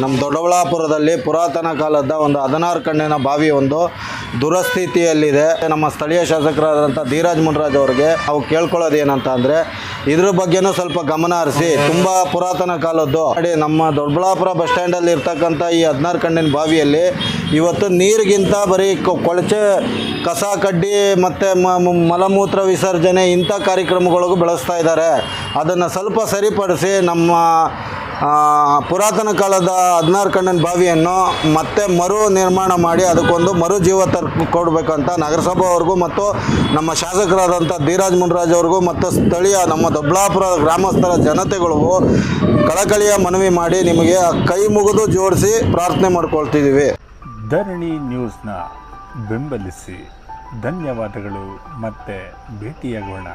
ನಮ್ಮ ದೊಡ್ಡಬಳ್ಳಾಪುರದಲ್ಲಿ ಪುರಾತನ ಕಾಲದ ಒಂದು ಹದಿನಾರು ಕಣ್ಣಿನ ಬಾವಿ ಒಂದು ದುರಸ್ಥಿತಿಯಲ್ಲಿದೆ. ನಮ್ಮ ಸ್ಥಳೀಯ ಶಾಸಕರಾದಂಥ ಧೀರಾಜ್ ಮುನ್ರಾಜ್ ಅವ್ರಿಗೆ ನಾವು ಕೇಳ್ಕೊಳ್ಳೋದು ಏನಂತ ಅಂದರೆ, ಇದ್ರ ಬಗ್ಗೆನೂ ಸ್ವಲ್ಪ ಗಮನ ಹರಿಸಿ, ತುಂಬ ಪುರಾತನ ಕಾಲದ್ದು ನೋಡಿ ನಮ್ಮ ದೊಡ್ಡಬಳ್ಳಾಪುರ ಬಸ್ ಸ್ಟ್ಯಾಂಡಲ್ಲಿ ಇರ್ತಕ್ಕಂಥ ಈ ಹದಿನಾರು ಕಣ್ಣಿನ ಬಾವಿಯಲ್ಲಿ ಇವತ್ತು ನೀರಿಗಿಂತ ಬರೀ ಕೊಳಚೆ, ಕಸ ಕಡ್ಡಿ ಮತ್ತು ಮಲಮೂತ್ರ ವಿಸರ್ಜನೆ ಇಂಥ ಕಾರ್ಯಕ್ರಮಗಳಿಗೂ ಬೆಳೆಸ್ತಾ ಇದ್ದಾರೆ. ಅದನ್ನು ಸ್ವಲ್ಪ ಸರಿಪಡಿಸಿ ನಮ್ಮ ಪುರಾತನ ಕಾಲದ ಹದಿನಾರು ಕಣ್ಣನ ಬಾವಿಯನ್ನು ಮತ್ತೆ ಮರು ನಿರ್ಮಾಣ ಮಾಡಿ ಅದಕ್ಕೊಂದು ಮರು ಜೀವ ತರ ಕೊಡಬೇಕಂತ ನಗರಸಭೆಯವ್ರಿಗೂ ಮತ್ತು ನಮ್ಮ ಶಾಸಕರಾದಂಥ ಧೀರಾಜ್ ಮುನ್ರಾಜ್ ಅವ್ರಿಗೂ ಮತ್ತು ಸ್ಥಳೀಯ ನಮ್ಮ ದೊಡ್ಡಾಪುರ ಗ್ರಾಮಸ್ಥರ ಜನತೆಗಳಿಗೂ ಕಳಕಳಿಯ ಮನವಿ ಮಾಡಿ ನಿಮಗೆ ಕೈ ಮುಗಿದು ಜೋಡಿಸಿ ಪ್ರಾರ್ಥನೆ ಮಾಡ್ಕೊಳ್ತಿದ್ದೀವಿ. ಧರಣಿ ನ್ಯೂಸ್ನ ಬೆಂಬಲಿಸಿ ಧನ್ಯವಾದಗಳು ಮತ್ತೆ ಭೇಟಿಯಾಗೋಣ.